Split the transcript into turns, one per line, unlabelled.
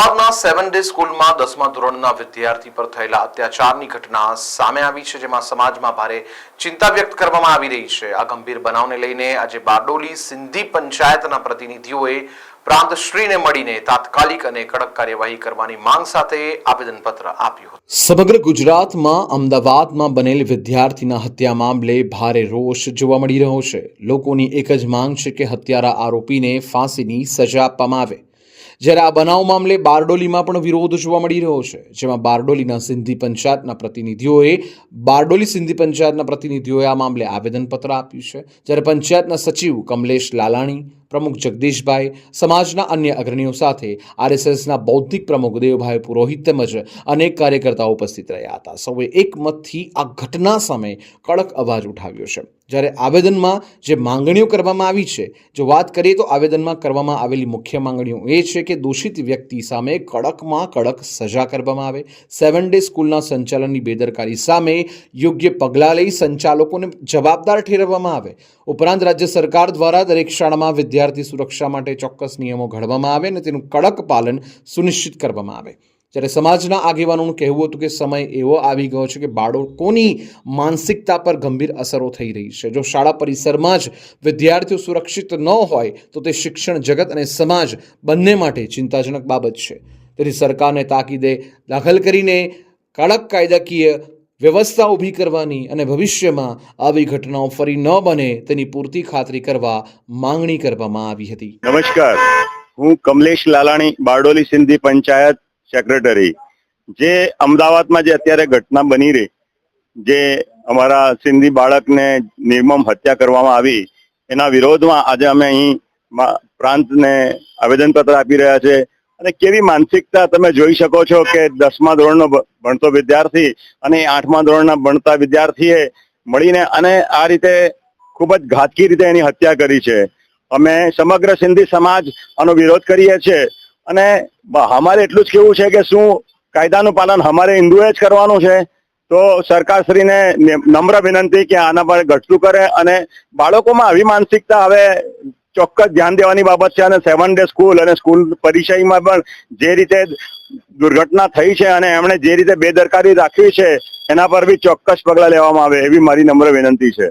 અમદાવાદના seven day સ્કૂલમાં દસમા ધોરણના વિદ્યાર્થી પર થયેલા અત્યાચારની ઘટના સામે આવી છે, જેમાં સમાજમાં ભારે ચિંતા વ્યક્ત કરવામાં આવી રહી છે. આ ગંભીર બનાવને લઈને આજે બારડોલી સિંધી પંચાયતના પ્રતિનિધિઓએ પ્રાંતશ્રીને મળીને તાત્કાલિક અને કડક કાર્યવાહી કરવાની માંગ સાથે આવેદનપત્ર આપ્યું હતું. સમગ્ર ગુજરાતમાં અમદાવાદમાં બનેલ વિદ્યાર્થીના હત્યા મામલે ભારે રોષ જોવા મળી રહ્યો છે. લોકોની એક જ માંગ છે કે હત્યારા આરોપીને ફાંસીની સજા આપવામાં આવે. જ્યારે આ બનાવ મામલે બારડોલીમાં પણ વિરોધ જોવા મળી રહ્યો છે, જેમાં બારડોલીના સિંધી પંચાયતના પ્રતિનિધિઓએ બારડોલી સિંધી પંચાયતના પ્રતિનિધિઓએ આ મામલે આવેદનપત્ર આપ્યું છે. જ્યારે પંચાયતના સચિવ કમલેશ લાલાણી પ્રમુખ જગદીશભાઈ, સમાજના અન્ય અગ્રણીઓ સાથે આરએસએસના બૌદ્ધિક પ્રમુખ દેવભાઈ પુરોહિત તેમજ અનેક કાર્યકર્તાઓ ઉપસ્થિત રહ્યા હતા. સૌએ એકમતથી આ ઘટના સામે કડક અવાજ ઉઠાવ્યો છે. જ્યારે આવેદનમાં જે માંગણીઓ કરવામાં આવી છે, જો વાત કરીએ તો આવેદનમાં કરવામાં આવેલી મુખ્ય માંગણીઓ એ છે કે દોષિત વ્યક્તિ સામે કડકમાં કડક સજા કરવામાં આવે. સેવન ડે સ્કૂલના સંચાલનની બેદરકારી સામે યોગ્ય પગલાં લઈ સંચાલકોને જવાબદાર ઠેરવવામાં આવે. ઉપરાંત રાજ્ય સરકાર દ્વારા દરેક શાળામાં વિદ્યાર્થી સુરક્ષા માટે ચોક્કસ નિયમો ઘડવામાં આવે અને તેનું કડક પાલન સુનિશ્ચિત કરવામાં આવે. જ્યારે સમાજના આગેવાનોનું કહેવું હતું કે સમય એવો આવી ગયો છે કે બાળકોની માનસિકતા પર ગંભીર અસરો થઈ રહી છે. જો શાળા પરિસરમાં જ વિદ્યાર્થીઓ સુરક્ષિત ન હોય, તો તે શિક્ષણ જગત અને સમાજ બંને માટે ચિંતાજનક બાબત છે. તેથી સરકારને તાકીદે દાખલ કરીને કડક કાયદાકીય વ્યવસ્થા ઊભી કરવાની અને ભવિષ્યમાં આવી ઘટનાઓ ફરી ન બને તેની પૂરતી ખાતરી કરવા માંગણી કરવામાં આવી હતી.
નમસ્કાર. હું કમલેશ લાલાણી, બારડોલી સિંધી પંચાયત સેક્રેટરી. જે અમદાવાદમાં જે અત્યારે ઘટના બની રહી, જે અમારા સિંધી બાળકને નિર્મમ હત્યા કરવામાં આવી, એના વિરોધમાં આજે અમે અહીં પ્રાંતને આવેદનપત્ર આપી રહ્યા છે. અને કેવી માનસિકતા તમે જોઈ શકો છો કે દસમા ધોરણનો ભણતો વિદ્યાર્થી અને આઠમા ધોરણના ભણતા વિદ્યાર્થીએ મળીને અને આ રીતે ખૂબ જ ઘાતકી રીતે એની હત્યા કરી છે. અમે સમગ્ર સિંધી સમાજ આનો વિરોધ કરીએ છીએ અને અમારે એટલું જ કેવું છે કે શું કાયદાનું પાલન અમારે હિન્દુએ જ કરવાનું છે? તો સરકારશ્રીને નમ્ર વિનંતી કે આના પર ઘટતું કરે અને બાળકોમાં આવી માનસિકતા હવે ચોક્કસ ધ્યાન દેવાની બાબત છે અને સેવન ડે સ્કૂલ અને સ્કૂલ પરિચયમાં પણ જે રીતે દુર્ઘટના થઈ છે અને એમણે જે રીતે બેદરકારી રાખવી છે, એના પર બી ચોક્કસ પગલાં લેવામાં આવે એવી મારી નમ્ર વિનંતી છે.